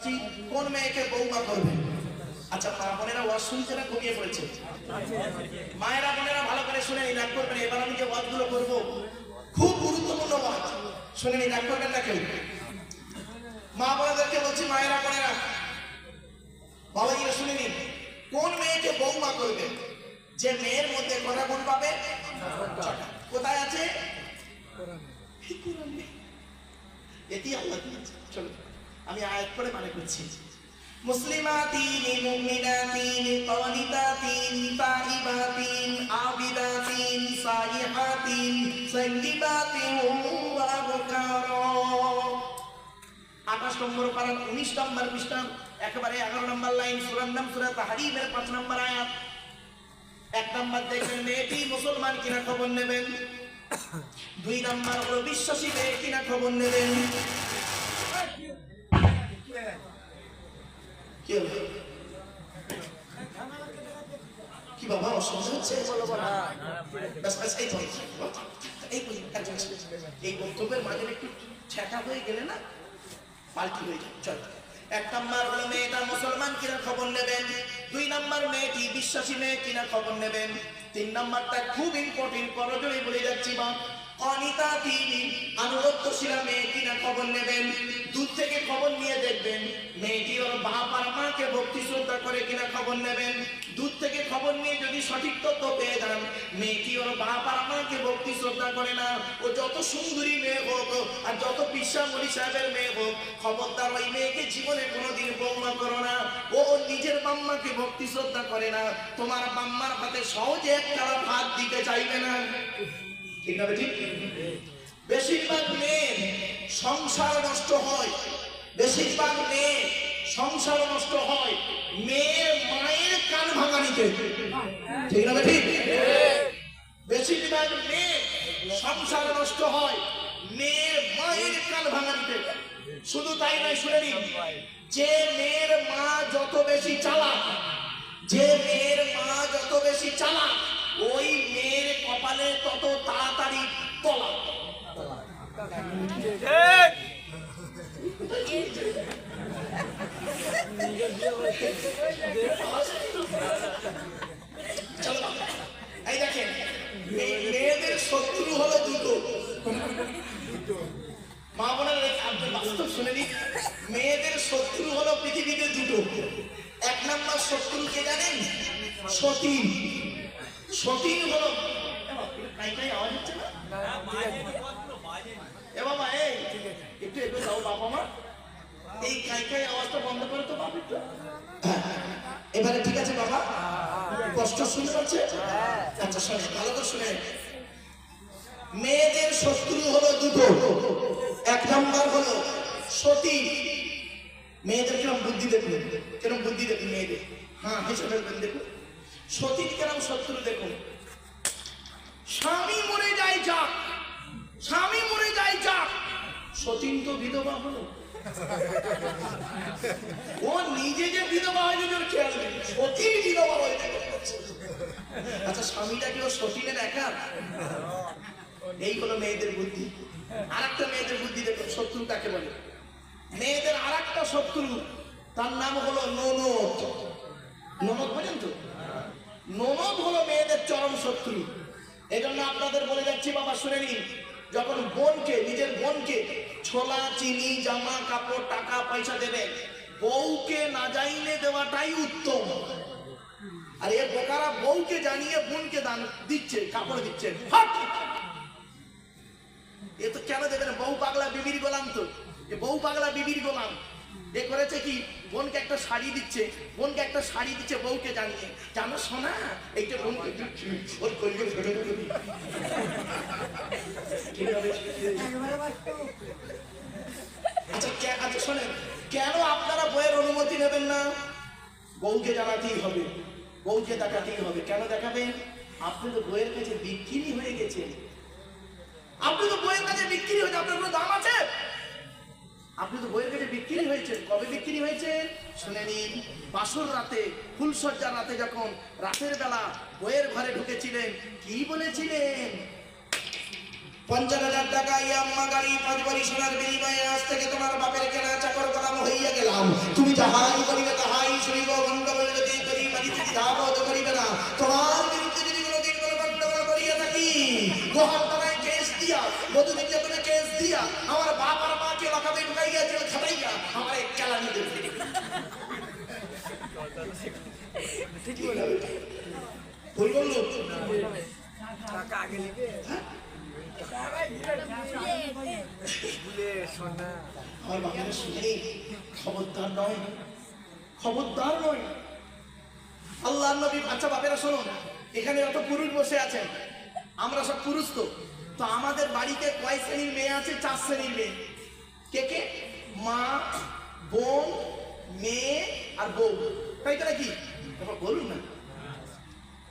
স্ত্রী কোন মেয়েকে বৌমা করবে? আচ্ছা মা বোনেরা ওয়াজ শুনছে না ঘুমিয়ে পড়েছে? মায়েরা বোনেরা ভালো করে শুনে নিন রাগ করবেন, এবার আমি যে ওয়াজগুলো করব, খুব গুরুত্বপূর্ণ ওয়াজ। শুনে নিন রাগ করবেন না কেউ? মা বোনেদেরকে বলছি, মায়েরা বোনেরা বাবাজিরা শুনে নিন, কোন মেয়েকে বৌমা করবে? যে মেয়ের মধ্যে কটা গুণ পাবে? কোথায় আছে? এটি আল্লাহ চলো। আমি আয়াত করে মানে করছি। মুসলিমাতিন, মুমিনাতিন কানিতাতিন তাইবাতিন, আবিদাতিন, সাইহাতিন সাইয়্যিবাতিন ওয়া আবকারা। আঠাশ নম্বর পারান উনিশ নম্বর পৃষ্ঠা, একেবারে এগারো নম্বর লাইন সুরার নাম, সুরা তাহারিমের পাঁচ নম্বর আয়াত। এক নম্বর দেখবেন, মেয়েটি মুসলমান কিনা খবর নেবেন? দুই নম্বর হলো বিশ্বাসী মেয়ে কিনা খবর নেবেন? কি হলো? কি বাবা অসুবিধা হচ্ছে? এই বক্তব্যের মাঝে একটু ছ্যাঁকা হয়ে গেলে না পাল্টি হয়ে যায়। চল। এক নাম্বার হলো মেয়েটা মুসলমান কিনা খবর নেবেন? দুই নাম্বার মেয়েটি বিশ্বাসী মেয়ে কিনা খবর নেবেন? তিন নাম্বারটা খুব ইম্পর্টেন্ট করজনে বলে যাচ্ছি মা অনিতা তিনি আনুগত্যশীলা মেয়ে কিনা খবর নেবেন। দূর থেকে খবর নিয়ে দেখবেন মেয়েটি ওর বাপ আর মাকে ভক্তি শ্রদ্ধা করে কিনা খবর নেবেন। দূর থেকে খবর নিয়ে যদি সঠিক তথ্য পেয়ে যান, মেয়েটি ওর বাপ আর মাকে ভক্তি শ্রদ্ধা করে না। ও যত সুন্দরী মেয়ে হোক আর যত পিসা মরি সাহেবের মেয়ে হোক, খবরদার ওই মেয়েকে জীবনে কোনোদিন বৌমা করো না। ও ওর নিজের বাম্মাকে ভক্তি শ্রদ্ধা করে না। তোমার বাম্মার হাতে সহজে একটা ভাত দিতে চাইবে না। ঠিক না ঠিক বেশিরভাগ মেয়ে সংসার নষ্ট হয়। বেশিরভাগ মেয়ে সংসার নষ্ট হয়। মেয়ের মায়ের কান ভাঙানিতে ঠিক না ঠিক বেশিরভাগ মেয়ে সংসার নষ্ট হয়। মেয়ের মায়ের কান ভাঙানিতে শুধু তাই নয়, শুনে নিন। যে মেয়ের মা যত বেশি চালাক, যে মেয়ের মা যত বেশি চালাক, ওই মেয়ের কপালে তত তাড়াতাড়ি তলা। এই দেখেন মেয়েদের শত্রু হলো দুটো। মা বোনেরা আপনি বাস্তব শুনে নিন। মেয়েদের শত্রু হলো পৃথিবীতে দুটো। এক নম্বর শত্রু কে জানেন? সতীন। সতীন হলো আওয়াজ হচ্ছে না? এ বাবা এই একটু একটু যাও বাবা মা। এই আওয়াজটা বন্ধ করে তো বাবা একটু। এবারে ঠিক আছে বাবা। কষ্ট শুনতে পাচ্ছে? আচ্ছা শোনে ভালো করে শুনে মেয়েদের শত্রু হলো দুটো। এক নম্বর হলো সতী। মেয়েদের কিরম বুদ্ধি দেখুন? কিরম বুদ্ধি দেখুন মেয়েদের? হ্যাঁ হেসে ফেলবেন দেখুন। সতীর কিরম শত্রু দেখুন? স্বামী মরে যায় যাক। স্বামী মরে যায় যাক। সতীন তো বিধবা হলো। ও নিজে যে বিধবা হয়ে ওর খেয়াল নেই। সতীন বিধবা হয়ে আচ্ছা স্বামীটা কি ও সতীনের একা? এই হলো মেয়েদের বুদ্ধি। আর একটা মেয়েদের বুদ্ধি দেখো শত্রু কাকে বলে? মেয়েদের আর একটা শত্রু, তার নাম হলো ননদ। ননদ বোঝেন তো? ননদ হলো মেয়েদের চরম শত্রু। এই জন্য আপনাদের বলে যাচ্ছি, বাবা, শুনে নিন। যখন বোনকে, নিজের বোনকে ছোলা, চিনি, জামা, কাপড়, টাকা, পয়সা দেবেন বউকে না যাইলে দেওয়াটাই উত্তম। আর এ বোকারা বউকে জানিয়ে বোনকে দান দিচ্ছে, কাপড় দিচ্ছে। এ তো কেন দেবে না? বউ পাগলা বিবির গোলাম তো। বউ পাগলা বিবির গোলাম। এ করেছে কি? বোনকে একটা শাড়ি দিচ্ছে। বোনকে একটা শাড়ি দিচ্ছে বউকে জানিয়ে। জানো শোনা এইটা বোনকে ওর? আচ্ছা কে- আচ্ছা শোনেন কেন আপনারা বইয়ের অনুমতি নেবেন না? বউকে জানাতেই হবে। বউকে দেখাতেই হবে। কেন দেখাবেন? আপনি তো বইয়ের কাছে বিক্রি হয়ে গেছেন। আপনি তো বইয়ের কাছে বিক্রি হয়েছে আপনার কোনো দাম আছে? আপনি তো বইয়ের কাছে বিক্রি হয়েছেন, কবে বিক্রি হয়েছে? শুনে নিন, বাসর রাতে ফুলসজ্জা রাতে যখন রাতের বেলা বইয়ের ঘরে ঢুকেছিলেন, কি বলেছিলেন? পঞ্চাশ হাজার টাকা ইয়াম্মা গাড়ি পাঁচ বাড়ি সোনার বিনিময়ে আজ থেকে তোমার বাপের কেনা চাকর করাম হইয়া গেলাম। তুমি যাহাই করিবে আমার লাগাতে ঢুকাইয়া জেল খাটাইয়া আমার এক চালানি বাবারা খবরদার নয় খবরদার নয় আল্লাহ নবী আচ্ছা বাপেরা শুনুন এখানে যত পুরুষ বসে আছেন আমরা সব পুরুষ তো। তো আমাদের বাড়িতে কয় শ্রেণির মেয়ে আছে? চার শ্রেণির মেয়ে। কে কে? মা, বোন, মেয়ে আর বউ। তাই তো নাকি? এবার বলুন না।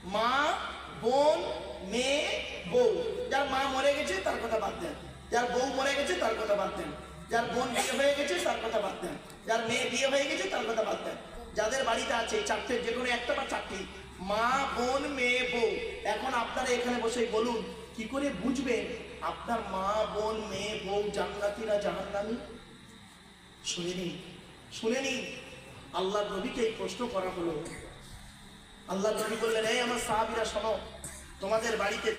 মা, বোন, মেয়ে, বউ। যার মা মরে গেছে, তার কথা বাদ দেন। যার বউ মরে গেছে, তার কথা বাদ দেন। যার বোন বিয়ে হয়ে গেছে, তার কথা বাদ দেন। যার মেয়ে বিয়ে হয়ে গেছে, তার কথা বাদ দেন। যাদের বাড়িতে আছে চারটে, যে কোনো একটা বা চারটি। মা, বোন, মেয়ে, বউ। এখন আপনারা এখানে বসে বলুন কি করে বুঝবে? আপনার মা, বোন, মেয়ে, বউ, জান্নাতিরা জাহান্নামি? শুনে নিন শুনে নিন। আল্লাহ নবীকে এই প্রশ্ন করা হলো। আল্লাহ নবী বললেন, এই আমার সাহাবিরা, শোনো, তোমাদের বাড়িতে